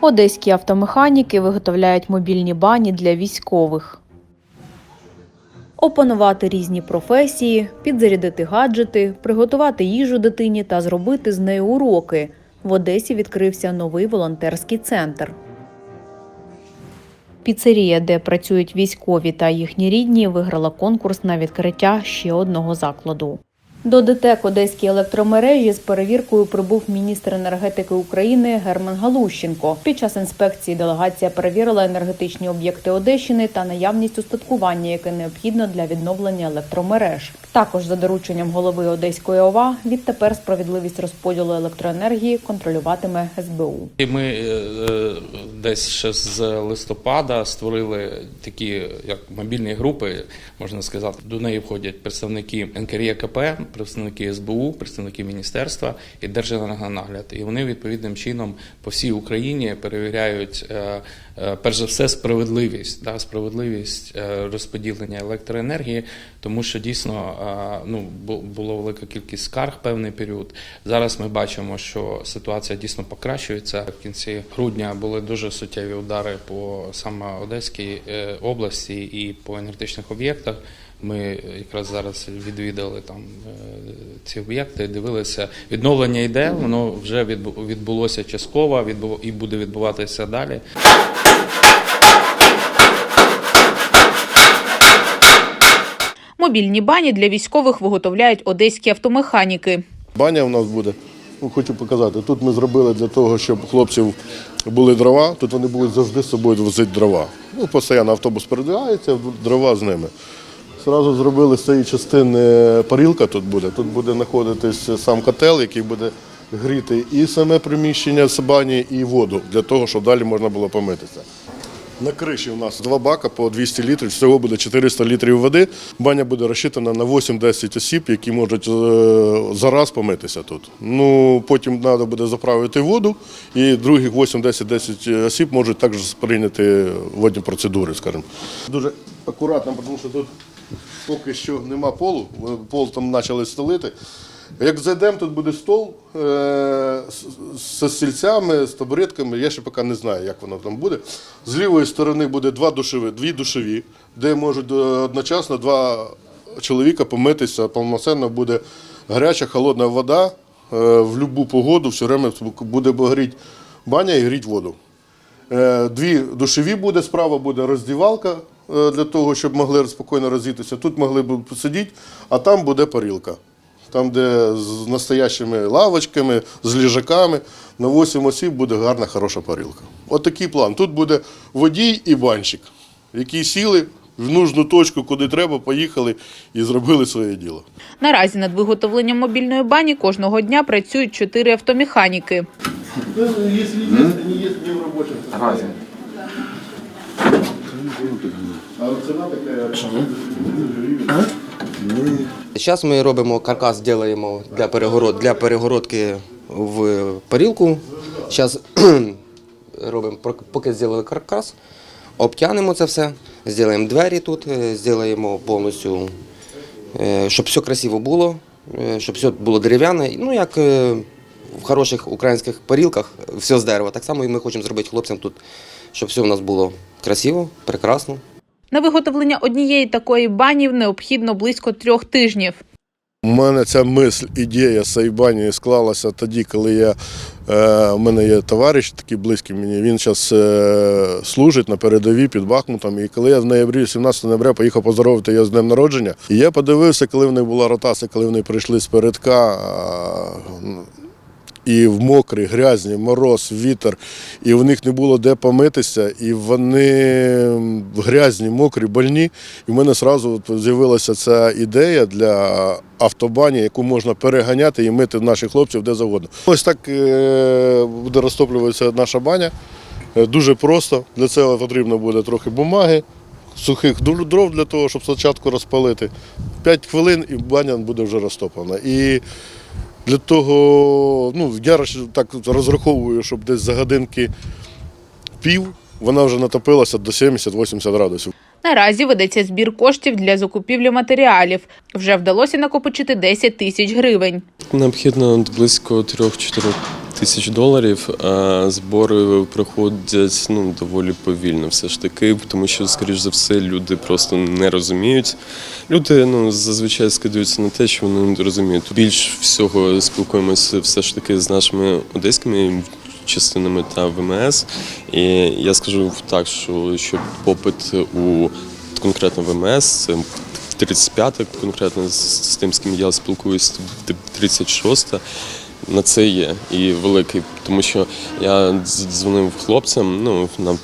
Одеські автомеханіки виготовляють мобільні бані для військових. Опанувати різні професії, підзарядити гаджети, приготувати їжу дитині та зробити з нею уроки. В Одесі відкрився новий волонтерський центр. Піцерія, де працюють військові та їхні рідні, виграла конкурс на відкриття ще одного закладу. До ДТЕК Одеській електромережі з перевіркою прибув міністр енергетики України Герман Галущенко. Під час інспекції делегація перевірила енергетичні об'єкти Одещини та наявність устаткування, яке необхідно для відновлення електромереж. Також за дорученням голови Одеської ОВА відтепер справедливість розподілу електроенергії контролюватиме СБУ. Ми е, е, десь ще з листопада створили такі як мобільні групи, можна сказати. До неї входять представники НКРЄКП, представники СБУ, представники міністерства і Держенергонагляд. І вони відповідним чином по всій Україні перевіряють е, перш за все справедливість, да, справедливість е, розподілення електроенергії, тому що дійсно е, ну бу- було велика кількість скарг певний період. Зараз ми бачимо, що ситуація дійсно покращується. В кінці грудня були дуже суттєві удари по саме Одеській е, області і по енергетичних об'єктах. Ми якраз зараз відвідали там е, ці об'єкти, дивилися. Відновлення йде, воно вже відбу- відбулося частково, і буде відбуватися далі. Мобільні бані для військових виготовляють одеські автомеханіки. Баня у нас буде. Ну, хочу показати. Тут ми зробили для того, щоб хлопців були дрова. Тут вони будуть завжди з собою возити дрова. Ну, постійно автобус передвигається, дрова з ними. Зразу зробили з цієї частини парілка тут буде. Тут буде знаходитись сам котел, який буде гріти і саме приміщення з бані, і воду, для того, щоб далі можна було помитися. На криші у нас два бака по 200 літрів, всього буде 400 літрів води. Баня буде розчитана на 8-10 осіб, які можуть е, зараз помитися тут. Ну, потім треба буде заправити воду, і других 8-10-10 осіб можуть також сприйняти водні процедури, скажімо. Дуже акуратно, тому що тут поки що нема полу, пол там почали стелити. Як зайдемо, тут буде стол е, з- стільцями, з табуретками. Я ще поки не знаю, як воно там буде. З лівої сторони буде два душові, дві душові, де можуть е, одночасно два чоловіка помитися. Повноцінно буде гаряча, холодна вода. е, В будь-яку погоду все время буде горіти баня і гріти воду. Е, Дві душові буде, справа буде роздівалка е, для того, щоб могли спокійно роздітися. Тут могли б посидіти, а там буде парілка. Там, де з настоящими лавочками, з ліжаками, на 8 осіб буде гарна, хороша парілка. От такий план. Тут буде водій і банщик, які сіли в нужну точку, куди треба, поїхали і зробили своє діло. Наразі над виготовленням мобільної бані кожного дня працюють чотири автомеханіки. Якщо є, не є в робочому. Разі. А ціна така. Зараз ми робимо каркас, робимо для, перегород, для перегородки в парілку. Зараз робимо, поки зробили каркас, обтягнемо це все, зробимо двері тут, е, зробимо повністю, е, щоб все красиво було, е, щоб все було дерев'яне. Ну, як в хороших українських парілках, все з дерева. Так само і ми хочемо зробити хлопцям тут, щоб все у нас було красиво, прекрасно. На виготовлення однієї такої бані необхідно близько трьох тижнів. У мене ця мисль, ідея Сайбані склалася тоді, коли я, е, у мене є товариш такий близький мені, він зараз е, служить на передовій під Бахмутом. І коли я в ноябрі, 17 ноября, поїхав поздоровити його з днем народження, і я подивився, коли в них була ротація, коли вони прийшли з передка. е, і в мокрий, грязні, мороз, вітер, і в них не було де помитися, і вони грязні, мокрі, больні. І в мене одразу з'явилася ця ідея для автобані, яку можна переганяти і мити наших хлопців де завгодно. Ось так е, буде розтоплюватися наша баня. Е, Дуже просто. Для цього потрібно буде трохи бумаги, сухих дров для того, щоб спочатку розпалити. П'ять хвилин і баня буде вже розтоплена. І для того, ну, я так розраховую, щоб десь за годинки пів вона вже натопилася до 70-80 градусів. Наразі ведеться збір коштів для закупівлі матеріалів. Вже вдалося накопичити 10 тисяч гривень. Необхідно близько 3-4 тисяч доларів. А збори проходять ну, доволі повільно, все ж таки, тому що, скоріш за все, люди просто не розуміють. Люди ну, зазвичай скидаються на те, що вони не розуміють. Більш всього спілкуємося все ж таки з нашими одеськими частинами та ВМС. І я скажу так, що, що попит у конкретно ВМС це 35 конкретно з, з тим, з ким я спілкуюся, 36 на це є і великий, тому що я дзвонив хлопцям ну, на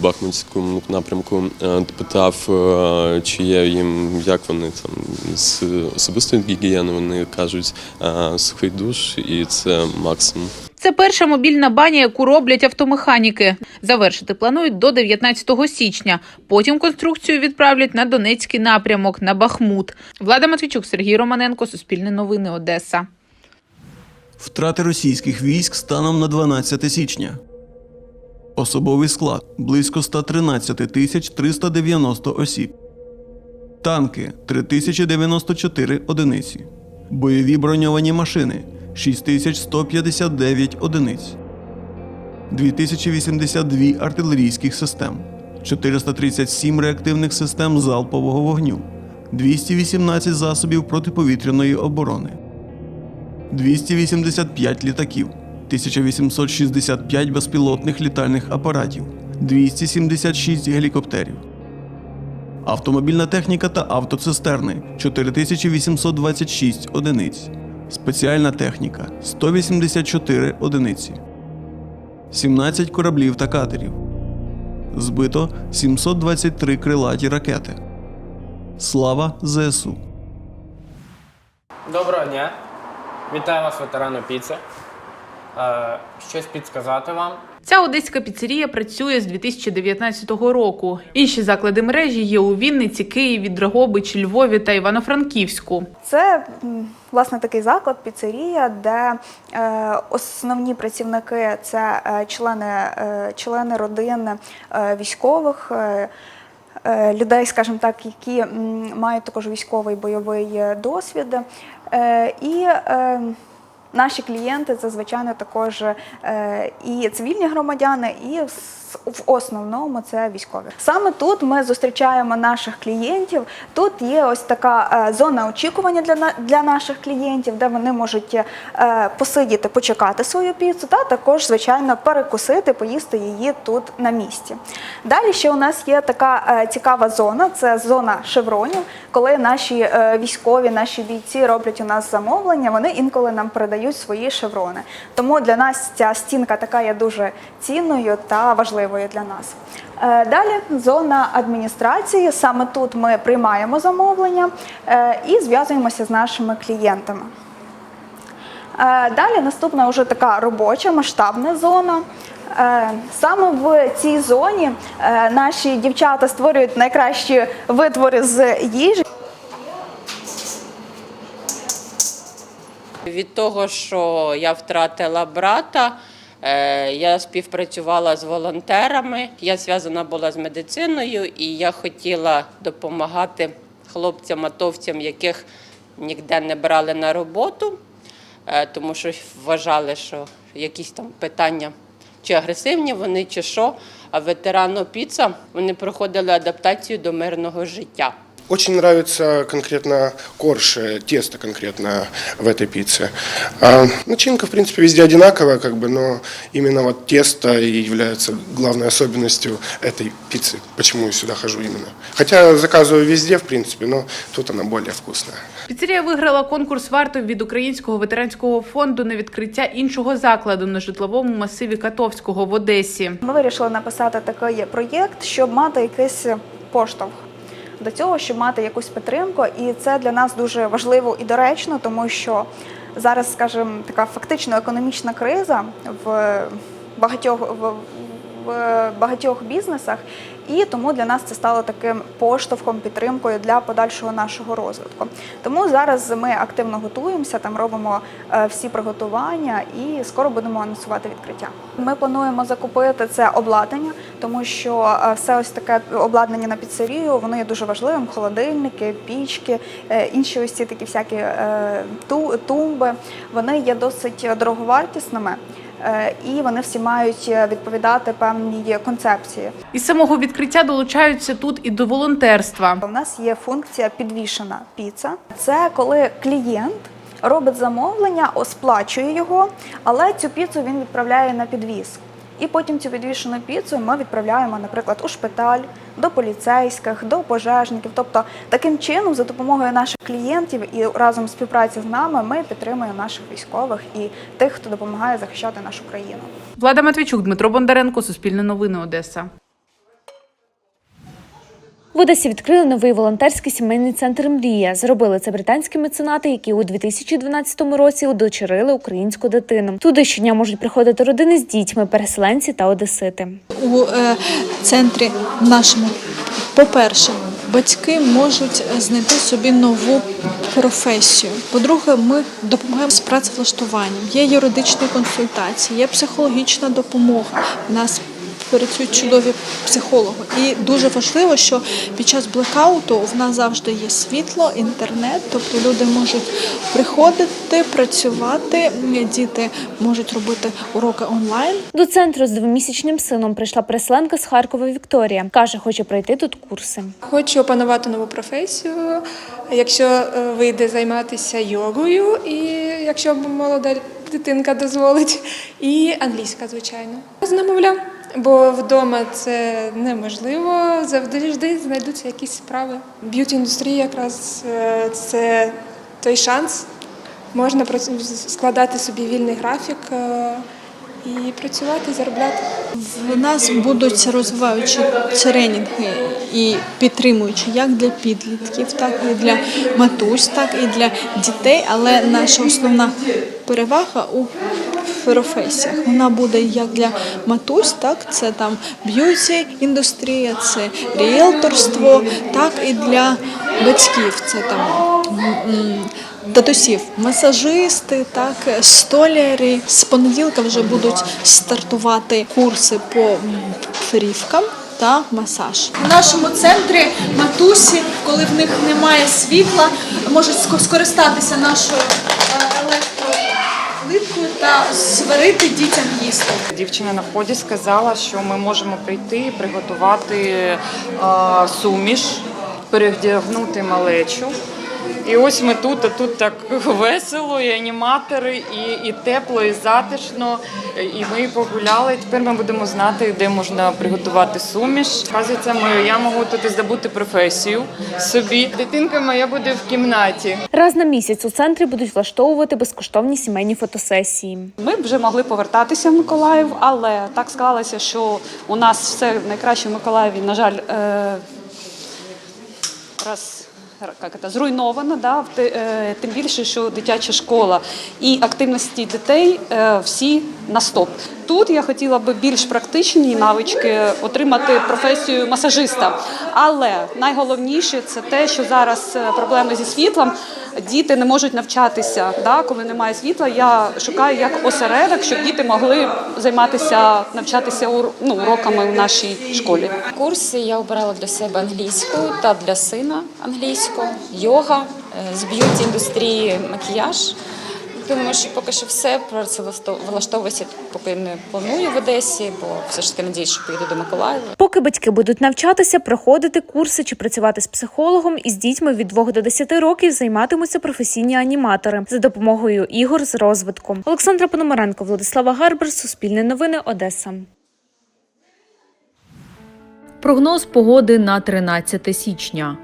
Бахмутському напрямку, е, питав, е, чи є їм, як вони там з особистої гігієни, вони кажуть е, сухий душ, і це максимум. Це перша мобільна баня, яку роблять автомеханіки. Завершити планують до 19 січня. Потім конструкцію відправлять на Донецький напрямок на Бахмут. Влада Матвійчук, Сергій Романенко, Суспільне новини, Одеса. Втрати російських військ станом на 12 січня. Особовий склад близько 113 тисяч 390 осіб. Танки 3094 одиниці. Бойові броньовані машини 6159 одиниць. 2082 артилерійських систем. 437 реактивних систем залпового вогню. 218 засобів протиповітряної оборони. 285 літаків, 1865 безпілотних літальних апаратів, 276 гелікоптерів. Автомобільна техніка та автоцистерни 4826 одиниць. Спеціальна техніка 184 одиниці. 17 кораблів та катерів. Збито 723 крилаті ракети. Слава ЗСУ! Доброго дня. Вітаю вас, ветерани піци. Е, щось підсказати вам. Ця одеська піцерія працює з 2019 року. Інші заклади мережі є у Вінниці, Києві, Дрогобичі, Львові та Івано-Франківську. Це власне такий заклад, піцерія, де е, основні працівники це е, члени, е, члени родин е, військових. Е, е, Людей, скажімо так, які мають також військовий бойовий досвід. І наші клієнти це, звичайно, також е, і цивільні громадяни, і в основному це військові. Саме тут ми зустрічаємо наших клієнтів. Тут є ось така е, зона очікування для для наших клієнтів, де вони можуть е, посидіти, почекати свою піцу, та також, звичайно, перекусити, поїсти її тут на місці. Далі ще у нас є така е, цікава зона, це зона шевронів, коли наші військові, наші бійці роблять у нас замовлення, вони інколи нам передають свої шеврони. Тому для нас ця стінка така є дуже цінною та важливою для нас. Е, Далі зона адміністрації. Саме тут ми приймаємо замовлення е, і зв'язуємося з нашими клієнтами. Е, Далі наступна вже така робоча масштабна зона. Саме в цій зоні наші дівчата створюють найкращі витвори з їжі. Від того, що я втратила брата, я співпрацювала з волонтерами. Я зв'язана була з медициною, і я хотіла допомагати хлопцям, атовцям, яких ніде не брали на роботу, е, тому що вважали, що якісь там питання чи агресивні вони, чи що. А ветерано піца вони проходили адаптацію до мирного життя. Очень нравится конкретно корж, э, тесто конкретно в этой пицце. А начинка, в принципе, везде одинаковая, как бы, но именно вот тесто и является главной особенностью этой пиццы. Почему я сюда хожу именно. Хотя заказываю везде, в принципе, но тут она более вкусная. Піцерія виграла конкурс варто від Українського ветеранського фонду на відкриття іншого закладу на житловому масиві Катовського в Одесі. Ми вирішили написати такий проєкт, щоб мати якийсь поштовх до цього, щоб мати якусь підтримку. І це для нас дуже важливо і доречно, тому що зараз, скажімо, така фактично економічна криза в багатьох в, багатьох бізнесах, і тому для нас це стало таким поштовхом, підтримкою для подальшого нашого розвитку. Тому зараз ми активно готуємося, там робимо е, всі приготування і скоро будемо анонсувати відкриття. Ми плануємо закупити це обладнання, тому що е, все ось таке обладнання на піцерію, воно є дуже важливим: холодильники, пічки, е, інші ось ці такі всякі тумби. Вони є досить дороговартісними. Е, і вони всі мають е, відповідати певній концепції. Із самого відкриття долучаються тут і до волонтерства. У нас є функція підвішена піца. Це коли клієнт робить замовлення, сплачує його, але цю піцу він відправляє на підвіз. І потім цю відвішену піцу ми відправляємо, наприклад, у шпиталь, до поліцейських, до пожежників. Тобто, таким чином, за допомогою наших клієнтів і разом співпраці з нами, ми підтримуємо наших військових і тих, хто допомагає захищати нашу країну. Влада Матвійчук, Дмитро Бондаренко, Суспільне новини, Одеса. В Одесі відкрили новий волонтерський сімейний центр Мрія. Зробили це британські меценати, які у 2012 році удочерили українську дитину. Туди щодня можуть приходити родини з дітьми, переселенці та одесити. у е, центрі нашому. По-перше, батьки можуть знайти собі нову професію. По-друге, ми допомагаємо з працевлаштуванням. Є юридичні консультації, є психологічна допомога. У нас працюють чудові психологи. І дуже важливо, що під час блекауту в нас завжди є світло, інтернет, тобто люди можуть приходити, працювати, діти можуть робити уроки онлайн. До центру з двомісячним сином прийшла переселенка з Харкова Вікторія. каже, хоче пройти тут курси. Хочу опанувати нову професію, якщо е, вийде займатися йогою, і якщо молода дитинка дозволить, і англійська, звичайно. З немовлям, бо вдома це неможливо, завжди знайдуться якісь справи. Б'юті індустрія якраз е, це той шанс. Можна складати собі вільний графік е, і працювати, заробляти. В нас будуть розвиваючі тренінги і підтримуючі як для підлітків, так і для матусь, так і для дітей. Але наша основна перевага у професіях. Вона буде як для матусь, так це там б'юті індустрія, це ріелторство, так і для батьків. Це там татусів, масажисти, так, столяри. З понеділка вже будуть стартувати курси по фрівкам та масаж. В нашому центрі матусі, коли в них немає світла, можуть ско- скористатися нашою е, електроплиткою та зварити дітям їсти. Дівчина на вході сказала, що ми можемо прийти і приготувати е, суміш, перевдягнути малечу. І ось ми тут, а тут так весело, і аніматори, і, і тепло, і затишно. І ми погуляли. Тепер ми будемо знати, де можна приготувати суміш. Вказується, ми, я можу тут і здобути професію собі. Дитинка моя буде в кімнаті. Раз на місяць у центрі будуть влаштовувати безкоштовні сімейні фотосесії. Ми б вже могли повертатися в Миколаїв, але так склалося, що у нас все найкраще в Миколаєві, на жаль, е, раз. Як це, зруйновано, да, е, тим більше, що дитяча школа і активності дітей е, всі на стоп. Тут я хотіла би більш практичні навички отримати професію масажиста. Але найголовніше це те, що зараз е, проблеми зі світлом. Діти не можуть навчатися, да, коли немає світла. Я шукаю як осередок, щоб діти могли займатися, навчатися ну, уроками в нашій школі. Курси я обирала для себе англійську та для сина англійську, йога, е, з б'юті індустрії макіяж. Думаю, що поки що все працевлаштовуватися поки не планую в Одесі, бо все ж таки надіюсь, що поїду до Миколаєва. Поки батьки будуть навчатися, проходити курси чи працювати з психологом, із дітьми від 2 до 10 років займатимуться професійні аніматори за допомогою ігор з розвитку. Олександра Пономаренко, Владислава Гарбер, Суспільне новини, Одеса. Прогноз погоди на 13 січня.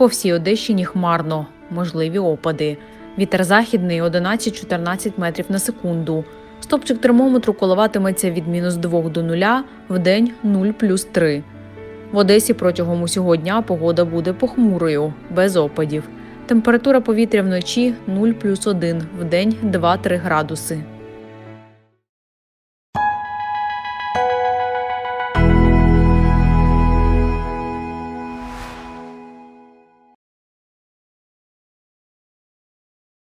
По всій Одещині хмарно, можливі опади. Вітер західний 11-14 метрів на секунду. Стопчик термометру коливатиметься від мінус 2 до 0, в день 0 плюс 3. В Одесі протягом усього дня погода буде похмурою, без опадів. Температура повітря вночі 0 плюс 1, в день 2-3 градуси.